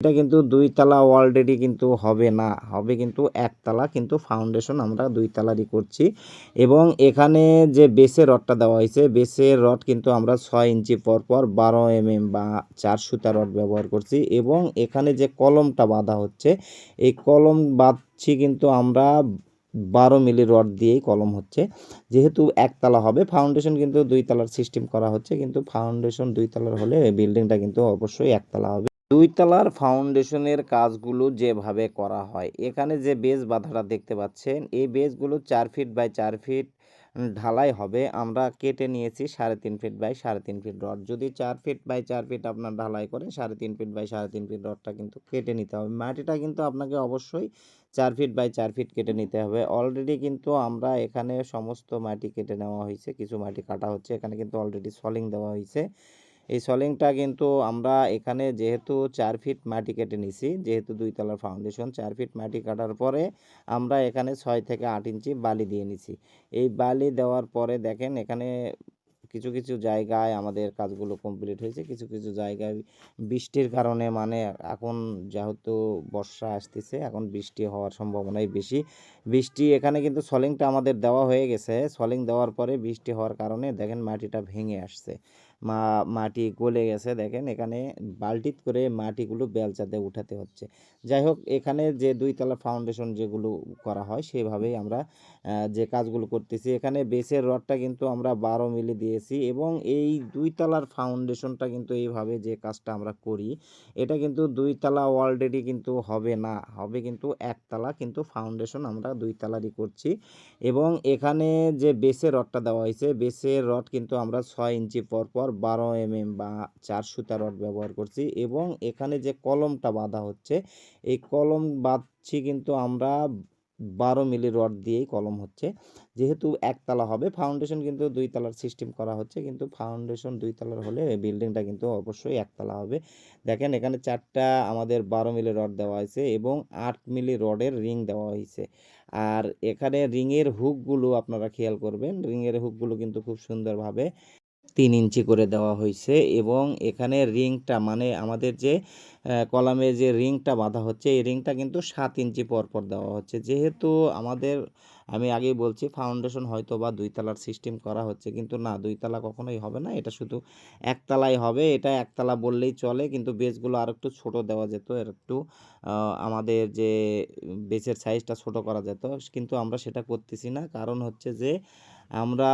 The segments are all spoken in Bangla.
এটা কিন্তু দুই তালা অলরেডি কিন্তু হবে না। হবে কিন্তু একতলা কিন্তু ফাউন্ডেশন আমরা দুই তালারই করছি। এবং এখানে যে বেসের রডটা দেওয়া হয়েছে বেসের রড কিন্তু আমরা ছয় ইঞ্চি পর পর বারো এম এম বা চার সুতা রড ব্যবহার করছি। এবং এখানে যে কলমটা বাঁধা হচ্ছে, এই কলম বাঁধছি কিন্তু আমরা বারো মিলি রড দিয়েই কলম হচ্ছে। যেহেতু একতলা হবে ফাউন্ডেশন কিন্তু দুই তলার সিস্টেম করা হচ্ছে, কিন্তু ফাউন্ডেশন দুই তলার হলে বিল্ডিংটা কিন্তু অবশ্যই একতলা হবে। দুই তলার ফাউন্ডেশনের কাজগুলো যেভাবে করা হয়, এখানে যে বেজ বাঁধাটা দেখতে পাচ্ছেন, এই বেজগুলো চার ফিট বাই চার ফিট ঢালাই হবে। আমরা কেটে নিয়েছি সাড়ে তিন ফিট বাই সাড়ে তিন ফিট রড। যদি চার ফিট বাই চার ফিট আপনার ঢালাই করেন, সাড়ে তিন ফিট বাই সাড়ে তিন ফিট রডটা কিন্তু কেটে নিতে হবে। মাটিটা কিন্তু আপনাকে অবশ্যই চার ফিট বাই চার ফিট কেটে নিতে হবে। অলরেডি কিন্তু আমরা এখানে সমস্ত মাটি কেটে নেওয়া হয়েছে, কিছু মাটি কাটা হচ্ছে, এখানে কিন্তু অলরেডি সলিং দেওয়া হয়েছে। এই সলিংটা কিন্তু আমরা এখানে যেহেতু চার ফিট মাটি কেটে নিছি, যেহেতু দুই তলার ফাউন্ডেশন চার ফিট মাটি কাটার পরে আমরা এখানে ছয় থেকে আট ইঞ্চি বালি দিয়ে নিছি। এই বালি দেওয়ার পরে দেখেন এখানে কিছু কিছু জায়গায় আমাদের কাজগুলো কমপ্লিট হয়েছে, কিছু কিছু জায়গায় বৃষ্টির কারণে মানে এখন যেহেতু বর্ষা আসতেছে, এখন বৃষ্টি হওয়ার সম্ভাবনাই বেশি। বৃষ্টি এখানে কিন্তু সলিংটা আমাদের দেওয়া হয়ে গেছে, সলিং দেওয়ার পরে বৃষ্টি হওয়ার কারণে দেখেন মাটিটা ভেঙে আসছে। মা, মাটি গলে গেছে, দেখেন এখানে বালতিত করে মাটিগুলো বেলচাতে উঠাতে হচ্ছে। যাই হোক, এখানে যে দুই তলা ফাউন্ডেশন যেগুলো করা হয়, সেভাবেই আমরা যে কাজগুলো করতেছি। এখানে বেসের রডটা কিন্তু আমরা বারো মিলি দিয়েছি এবং এই দুই তলার ফাউন্ডেশনটা কিন্তু এইভাবে যে কাজটা আমরা করি, এটা কিন্তু দুই তলা অলরেডি কিন্তু হবে না। হবে কিন্তু একতলা, কিন্তু ফাউন্ডেশন আমরা দুই তলারই করছি এবং এখানে যে বেসের রডটা দেওয়া হয়েছে, বেসের রড কিন্তু আমরা ছয় ইঞ্চি পর পর বারো এম এম বা চার সুতা রড ব্যবহার করছি এবং এখানে যে কলমটা বাঁধা হচ্ছে, এই কলম বাঁধছি কিন্তু আমরা বারো মিলি রড দিয়েই কলম হচ্ছে। যেহেতু একতলা হবে ফাউন্ডেশন কিন্তু দুই তলার সিস্টেম করা হচ্ছে, কিন্তু ফাউন্ডেশন দুই তলার হলে বিল্ডিংটা কিন্তু অবশ্যই একতলা হবে। দেখেন, এখানে চারটা আমাদের বারো মিলি রড দেওয়া হয়েছে এবং আট মিলি রডের রিং দেওয়া হয়েছে। আর এখানে রিংয়ের হুকগুলো আপনারা খেয়াল করবেন রিংয়ের হুকগুলো কিন্তু খুব সুন্দরভাবে তিন ইঞ্চি করে দেওয়া হয়েছে এবং এখানে রিংটা মানে আমাদের যে কলামে যে রিংটা বাঁধা হচ্ছে, এই রিংটা কিন্তু সাত ইঞ্চি পর পর দেওয়া হচ্ছে। যেহেতু আমাদের, আমি আগেই বলছি ফাউন্ডেশন হয়তো বা দুই তলার সিস্টেম করা হচ্ছে, কিন্তু না দুই তলা কখনোই হবে না। এটা শুধু একতলাই হবে, এটা একতলা বললেই চলে, কিন্তু বেসগুলো আর একটু ছোট দেওয়া যেত এর একটু আমাদের যে বেসের সাইজটা ছোট করা যেত। কিন্তু আমরা সেটা করতেছি না। কারণ হচ্ছে যে, আমরা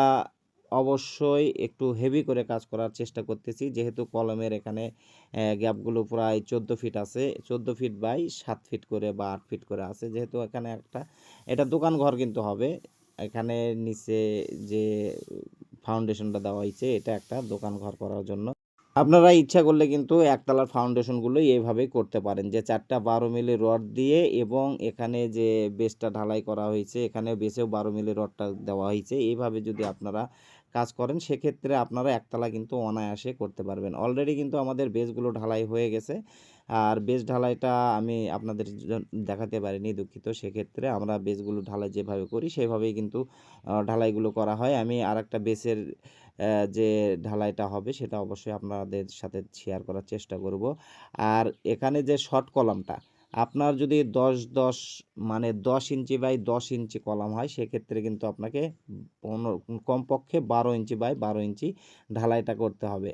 অবশ্যই একটু হেভি করে কাজ করার চেষ্টা করতেছি। যেহেতু কলমের এখানে গ্যাপগুলো প্রায় চোদ্দ ফিট আছে। চোদ্দ ফিট বাই সাত ফিট করে বা আট ফিট করে আছে। যেহেতু এখানে একটা, এটা দোকান ঘর কিন্তু হবে। এখানে নিচে যে ফাউন্ডেশনটা দেওয়া হয়েছে, এটা একটা দোকান ঘর করার জন্য। আপনারা ইচ্ছা করলে কিন্তু একতলার ফাউন্ডেশনগুলো এইভাবেই করতে পারেন। যে চারটা বারো মিলি রড দিয়ে এবং এখানে যে বেসটা ঢালাই করা হয়েছে, এখানে বেসেও বারো মিলি রডটা দেওয়া হয়েছে এইভাবে যদি আপনারা কাজ করেন, সেক্ষেত্রে আপনারা একতলা কিন্তু অনায়াসে করতে পারবেন। অলরেডি কিন্তু আমাদের বেসগুলো ঢালাই হয়ে গেছে। আর বেস ঢালাইটা আমি আপনাদের দেখাতে পারিনি দুঃখিত। সেক্ষেত্রে আমরা বেসগুলো ঢালাই যেভাবে করি, সেভাবেই কিন্তু ঢালাইগুলো করা হয়। আমি আর একটা বেসের যে ঢালাইটা হবে সেটা অবশ্যই আপনাদের সাথে শেয়ার করার চেষ্টা করব। আর এখানে যে শর্ট কলামটা, আপনার যদি দশ দশ মানে দশ ইঞ্চি বাই দশ ইঞ্চি কলাম হয়, সেক্ষেত্রে কিন্তু আপনাকে কমপক্ষে বারো ইঞ্চি বাই বারো ইঞ্চি ঢালাইটা করতে হবে।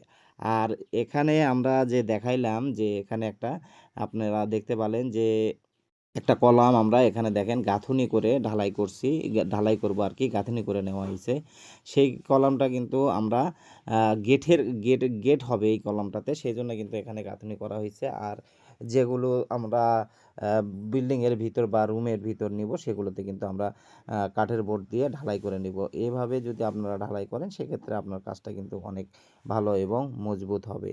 আর এখানে আমরা যে দেখাইলাম যে এখানে একটা, আপনারা দেখতে পেলেন যে একটা কলাম আমরা এখানে দেখেন গাঁথুনি করে ঢালাই করছি ঢালাই করব আর কি, গাঁথুনি করে নেওয়া হয়েছে। সেই কলামটা কিন্তু আমরা গেটের, গেট গেট হবে এই কলামটাতে, সেই জন্য কিন্তু এখানে গাঁথুনি করা হয়েছে। আর যেগুলো আমরা বিল্ডিংয়ের ভিতর বা রুমের ভিতর নিব, সেগুলোতে কিন্তু আমরা কাঠের বোর্ড দিয়ে ঢালাই করে নিব। এভাবে যদি আপনারা ঢালাই করেন, সেক্ষেত্রে আপনার কাজটা কিন্তু অনেক ভালো এবং মজবুত হবে।